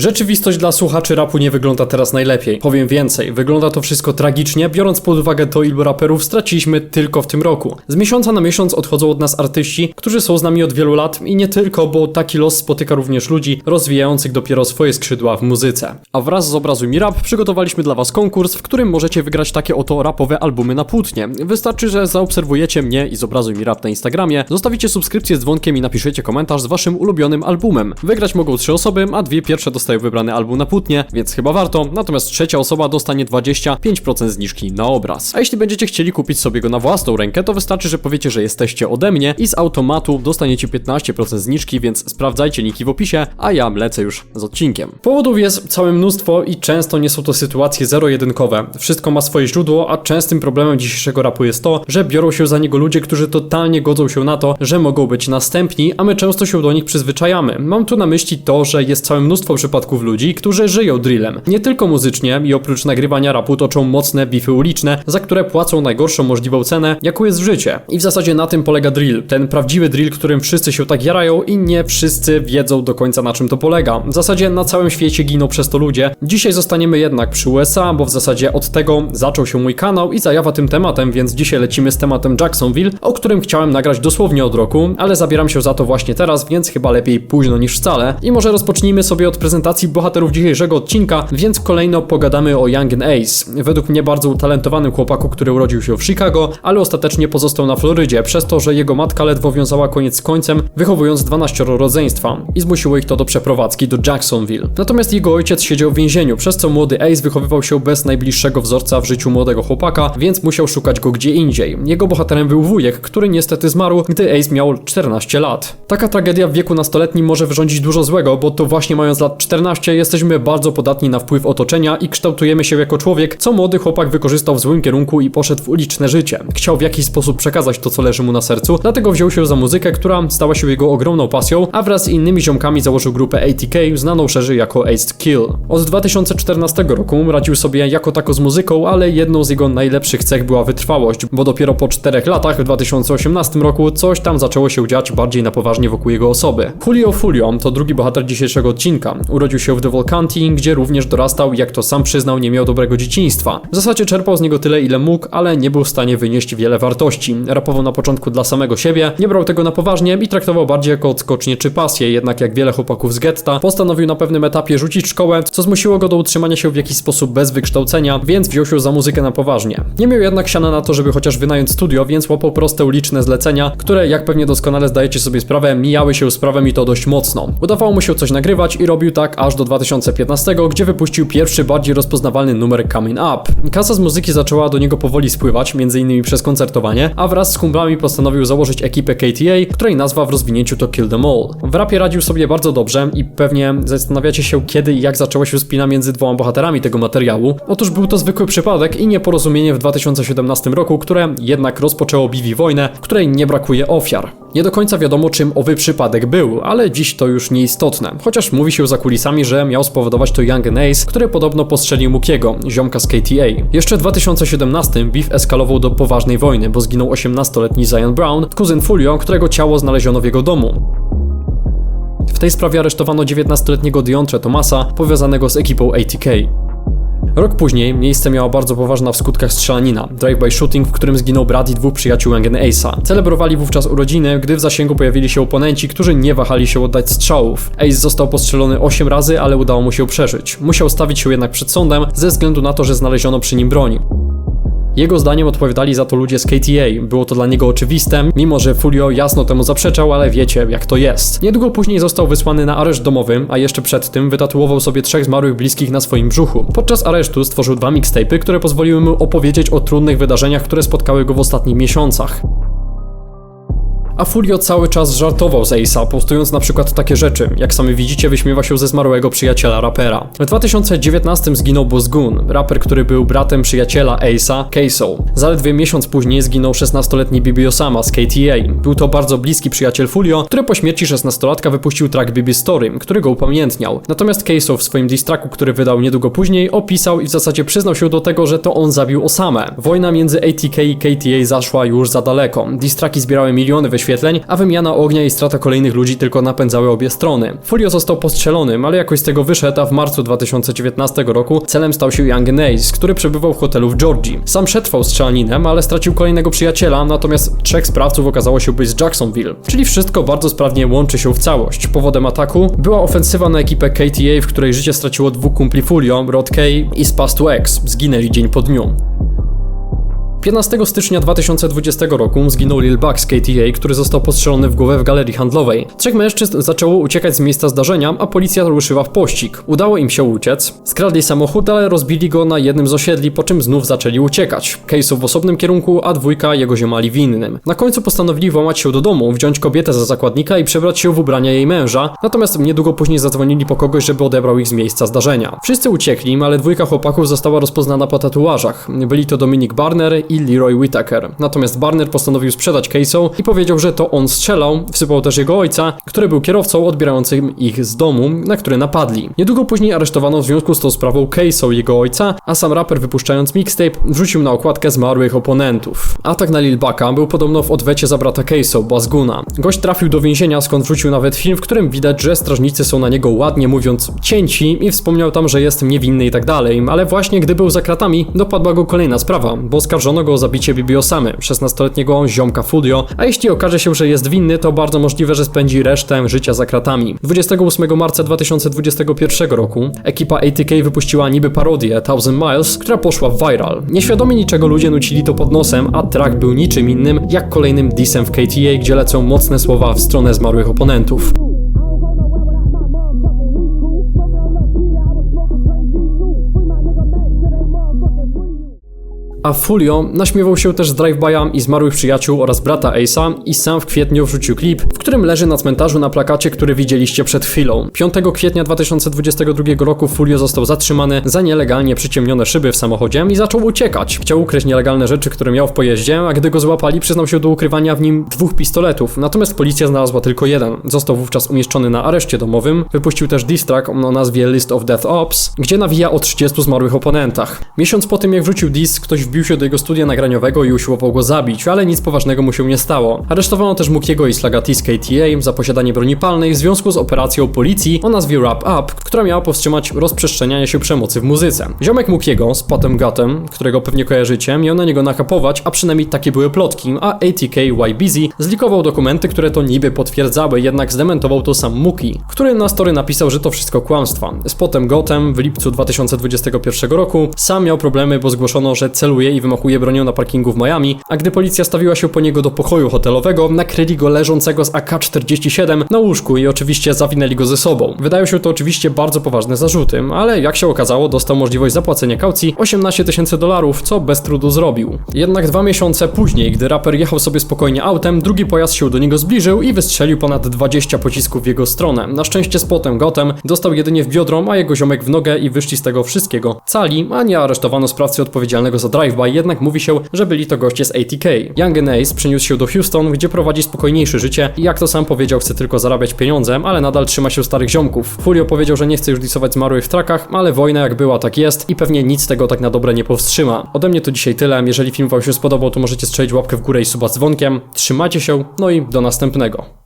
Rzeczywistość dla słuchaczy rapu nie wygląda teraz najlepiej. Powiem więcej, wygląda to wszystko tragicznie, biorąc pod uwagę to, ilu raperów straciliśmy tylko w tym roku. Z miesiąca na miesiąc odchodzą od nas artyści, którzy są z nami od wielu lat i nie tylko, bo taki los spotyka również ludzi rozwijających dopiero swoje skrzydła w muzyce. A wraz z obrazu Mi Rap przygotowaliśmy dla Was konkurs, w którym możecie wygrać takie oto rapowe albumy na płótnie. Wystarczy, że zaobserwujecie mnie i z obrazu Mi Rap na Instagramie, zostawicie subskrypcję z dzwonkiem i napiszecie komentarz z Waszym ulubionym albumem. Wygrać mogą trzy osoby, a dwie pierwsze dostają wybrany album na płótnie, więc chyba warto, natomiast trzecia osoba dostanie 25% zniżki na obraz. A jeśli będziecie chcieli kupić sobie go na własną rękę, to wystarczy, że powiecie, że jesteście ode mnie i z automatu dostaniecie 15% zniżki, więc sprawdzajcie linki w opisie, a ja lecę już z odcinkiem. Powodów jest całe mnóstwo i często nie są to sytuacje zero-jedynkowe. Wszystko ma swoje źródło, a częstym problemem dzisiejszego rapu jest to, że biorą się za niego ludzie, którzy totalnie godzą się na to, że mogą być następni, a my często się do nich przyzwyczajamy. Mam tu na myśli to, że jest całe mnóstwo przypadków ludzi, którzy żyją drillem. Nie tylko muzycznie i oprócz nagrywania rapu toczą mocne bify uliczne, za które płacą najgorszą możliwą cenę, jaką jest życie. I w zasadzie na tym polega drill. Ten prawdziwy drill, którym wszyscy się tak jarają i nie wszyscy wiedzą do końca na czym to polega. W zasadzie na całym świecie giną przez to ludzie. Dzisiaj zostaniemy jednak przy USA, bo w zasadzie od tego zaczął się mój kanał i zajawa tym tematem, więc dzisiaj lecimy z tematem Jacksonville, o którym chciałem nagrać dosłownie od roku, ale zabieram się za to właśnie teraz, więc chyba lepiej późno niż wcale. I może rozpocznijmy sobie od prezentacji bohaterów dzisiejszego odcinka, więc kolejno pogadamy o Young and Ace. Według mnie bardzo utalentowanym chłopaku, który urodził się w Chicago, ale ostatecznie pozostał na Florydzie, przez to, że jego matka ledwo wiązała koniec z końcem, wychowując 12 rodzeństwa i zmusiło ich to do przeprowadzki do Jacksonville. Natomiast jego ojciec siedział w więzieniu, przez co młody Ace wychowywał się bez najbliższego wzorca w życiu młodego chłopaka, więc musiał szukać go gdzie indziej. Jego bohaterem był wujek, który niestety zmarł, gdy Ace miał 14 lat. Taka tragedia w wieku nastoletnim może wyrządzić dużo złego, bo to właśnie mając lat 14 jesteśmy bardzo podatni na wpływ otoczenia i kształtujemy się jako człowiek, co młody chłopak wykorzystał w złym kierunku i poszedł w uliczne życie. Chciał w jakiś sposób przekazać to, co leży mu na sercu, dlatego wziął się za muzykę, która stała się jego ogromną pasją, a wraz z innymi ziomkami założył grupę ATK, znaną szerzej jako Ace Kill. Od 2014 roku radził sobie jako tako z muzyką, ale jedną z jego najlepszych cech była wytrwałość, bo dopiero po 4 latach w 2018 roku coś tam zaczęło się dziać bardziej na poważnie wokół jego osoby. Julio Fulio to drugi bohater dzisiejszego odcinka. Urodził się w Devil County, gdzie również dorastał jak to sam przyznał, nie miał dobrego dzieciństwa. W zasadzie czerpał z niego tyle, ile mógł, ale nie był w stanie wynieść wiele wartości. Rapował na początku dla samego siebie, nie brał tego na poważnie i traktował bardziej jako odskocznie czy pasję, jednak jak wiele chłopaków z getta, postanowił na pewnym etapie rzucić szkołę, co zmusiło go do utrzymania się w jakiś sposób bez wykształcenia, więc wziął się za muzykę na poważnie. Nie miał jednak siana na to, żeby chociaż wynająć studio, więc łapał proste uliczne zlecenia, które, jak pewnie doskonale zdajecie sobie sprawę, mijały się z prawem i to dość mocno. Udawało mu się coś nagrywać i robił tak aż do 2015, gdzie wypuścił pierwszy bardziej rozpoznawalny numer Coming Up. Kasa z muzyki zaczęła do niego powoli spływać, m.in. przez koncertowanie, a wraz z kumplami postanowił założyć ekipę KTA, której nazwa w rozwinięciu to Kill Them All. W rapie radził sobie bardzo dobrze i pewnie zastanawiacie się kiedy i jak zaczęła się spina między dwoma bohaterami tego materiału. Otóż był to zwykły przypadek i nieporozumienie w 2017 roku, które jednak rozpoczęło Biwi wojnę, której nie brakuje ofiar. Nie do końca wiadomo czym owy przypadek był, ale dziś to już nieistotne. Chociaż mówi się za kulisami, że miał spowodować to Young Ace, który podobno postrzelił Mukiego, ziomka z KTA. Jeszcze w 2017 Beef eskalował do poważnej wojny, bo zginął 18-letni Zion Brown, kuzyn Fulio, którego ciało znaleziono w jego domu. W tej sprawie aresztowano 19-letniego Deontre Thomasa, powiązanego z ekipą ATK. Rok później miejsce miała bardzo poważna w skutkach strzelanina, drive-by shooting, w którym zginął brat i dwóch przyjaciół Engen Ace'a. Celebrowali wówczas urodziny, gdy w zasięgu pojawili się oponenci, którzy nie wahali się oddać strzałów. Ace został postrzelony 8 razy, ale udało mu się przeżyć. Musiał stawić się jednak przed sądem ze względu na to, że znaleziono przy nim broń. Jego zdaniem odpowiadali za to ludzie z KTA. Było to dla niego oczywiste, mimo że Fulio jasno temu zaprzeczał, ale wiecie jak to jest. Niedługo później został wysłany na areszt domowy, a jeszcze przed tym wytatuował sobie trzech zmarłych bliskich na swoim brzuchu. Podczas aresztu stworzył dwa mixtape'y, które pozwoliły mu opowiedzieć o trudnych wydarzeniach, które spotkały go w ostatnich miesiącach. A Fulio cały czas żartował z Ace'a, postując na przykład takie rzeczy. Jak sami widzicie, wyśmiewa się ze zmarłego przyjaciela rapera. W 2019 zginął Bozgun, raper, który był bratem przyjaciela Ace'a, Queso. Zaledwie miesiąc później zginął 16-letni Bibi Osama z KTA. Był to bardzo bliski przyjaciel Fulio, który po śmierci 16-latka wypuścił track Bibi Story, który go upamiętniał. Natomiast Queso w swoim distracku, który wydał niedługo później, opisał i w zasadzie przyznał się do tego, że to on zabił Osamę. Wojna między ATK i KTA zaszła już za daleko. Distraki zbierały miliony we a wymiana ognia i strata kolejnych ludzi tylko napędzały obie strony. Fulio został postrzelonym, ale jakoś z tego wyszedł, a w marcu 2019 roku celem stał się Young Nace, który przebywał w hotelu w Georgii. Sam przetrwał strzelaninem, ale stracił kolejnego przyjaciela, natomiast trzech sprawców okazało się być z Jacksonville. Czyli wszystko bardzo sprawnie łączy się w całość. Powodem ataku była ofensywa na ekipę KTA, w której życie straciło dwóch kumpli Fulio, Rod Kay i Spastu X. Zginęli dzień po dniu. 15 stycznia 2020 roku zginął Lil Buck z KTA, który został postrzelony w głowę w galerii handlowej. Trzech mężczyzn zaczęło uciekać z miejsca zdarzenia, a policja ruszyła w pościg. Udało im się uciec. Skradli samochód, ale rozbili go na jednym z osiedli, po czym znów zaczęli uciekać. Casey w osobnym kierunku, a dwójka jego ziomali w innym. Na końcu postanowili włamać się do domu, wziąć kobietę za zakładnika i przebrać się w ubrania jej męża, natomiast niedługo później zadzwonili po kogoś, żeby odebrał ich z miejsca zdarzenia. Wszyscy uciekli, ale dwójka chłopaków została rozpoznana po tatuażach. Byli to Dominic Barner i Leroy Whittaker. Natomiast Barner postanowił sprzedać Casey i powiedział, że to on strzelał, wsypał też jego ojca, który był kierowcą odbierającym ich z domu, na który napadli. Niedługo później aresztowano w związku z tą sprawą Casey, jego ojca, a sam raper wypuszczając mixtape wrzucił na okładkę zmarłych oponentów. Atak na Lil Bucka był podobno w odwecie za brata Casey, Bazguna. Gość trafił do więzienia, skąd wrzucił nawet film, w którym widać, że strażnicy są na niego ładnie mówiąc cięci i wspomniał tam, że jest niewinny i tak dalej, ale właśnie gdy był za kratami, dopadła go kolejna sprawa, bo oskarżono go o zabicie Bibiosamy, 16-letniego ziomka Fulio, a jeśli okaże się, że jest winny, to bardzo możliwe, że spędzi resztę życia za kratami. 28 marca 2021 roku ekipa ATK wypuściła niby parodię Thousand Miles, która poszła viral. Nieświadomi niczego ludzie nucili to pod nosem, a track był niczym innym jak kolejnym dissem w KTA, gdzie lecą mocne słowa w stronę zmarłych oponentów. A Fulio naśmiewał się też z drive-by'a i zmarłych przyjaciół oraz brata Ace'a i sam w kwietniu wrzucił klip, w którym leży na cmentarzu na plakacie, który widzieliście przed chwilą. 5 kwietnia 2022 roku Fulio został zatrzymany za nielegalnie przyciemnione szyby w samochodzie i zaczął uciekać. Chciał ukryć nielegalne rzeczy, które miał w pojeździe, a gdy go złapali, przyznał się do ukrywania w nim dwóch pistoletów, natomiast policja znalazła tylko jeden. Został wówczas umieszczony na areszcie domowym, wypuścił też diss track o nazwie List of Death Ops, gdzie nawija o 30 zmarłych oponentach. Miesiąc po tym jak wrzucił diss, ktoś wbił się do jego studia nagraniowego i usiłował go zabić, ale nic poważnego mu się nie stało. Aresztowano też Mukiego i Slagati z KTA za posiadanie broni palnej w związku z operacją policji o nazwie Wrap Up, która miała powstrzymać rozprzestrzenianie się przemocy w muzyce. Ziomek Mukiego z Potem Gotem, którego pewnie kojarzycie, miał na niego nakapować, a przynajmniej takie były plotki, a ATK Y Busy zlikował dokumenty, które to niby potwierdzały, jednak zdementował to sam Muki, który na story napisał, że to wszystko kłamstwa. Z Potem Gotem w lipcu 2021 roku sam miał problemy, bo zgłoszono, że celuje i wymachuje bronią na parkingu w Miami, a gdy policja stawiła się po niego do pokoju hotelowego, nakryli go leżącego z AK-47 na łóżku i oczywiście zawinęli go ze sobą. Wydają się to oczywiście bardzo poważne zarzuty, ale jak się okazało, dostał możliwość zapłacenia kaucji 18 tysięcy dolarów, co bez trudu zrobił. Jednak dwa miesiące później, gdy raper jechał sobie spokojnie autem, drugi pojazd się do niego zbliżył i wystrzelił ponad 20 pocisków w jego stronę. Na szczęście z potem gotem dostał jedynie w biodro, a jego ziomek w nogę i wyszli z tego wszystkiego cali, a nie aresztowano sprawcy odpowiedzialnego za drive-by, jednak mówi się, że byli to goście z ATK. Young Ace przeniósł się do Houston, gdzie prowadzi spokojniejsze życie i jak to sam powiedział, chce tylko zarabiać pieniądze, ale nadal trzyma się starych ziomków. Fulio powiedział, że nie chce już disować zmarłych w trakach, ale wojna jak była, tak jest i pewnie nic tego tak na dobre nie powstrzyma. Ode mnie to dzisiaj tyle. Jeżeli film Wam się spodobał, to możecie strzelić łapkę w górę i suba z dzwonkiem. Trzymajcie się, no i do następnego.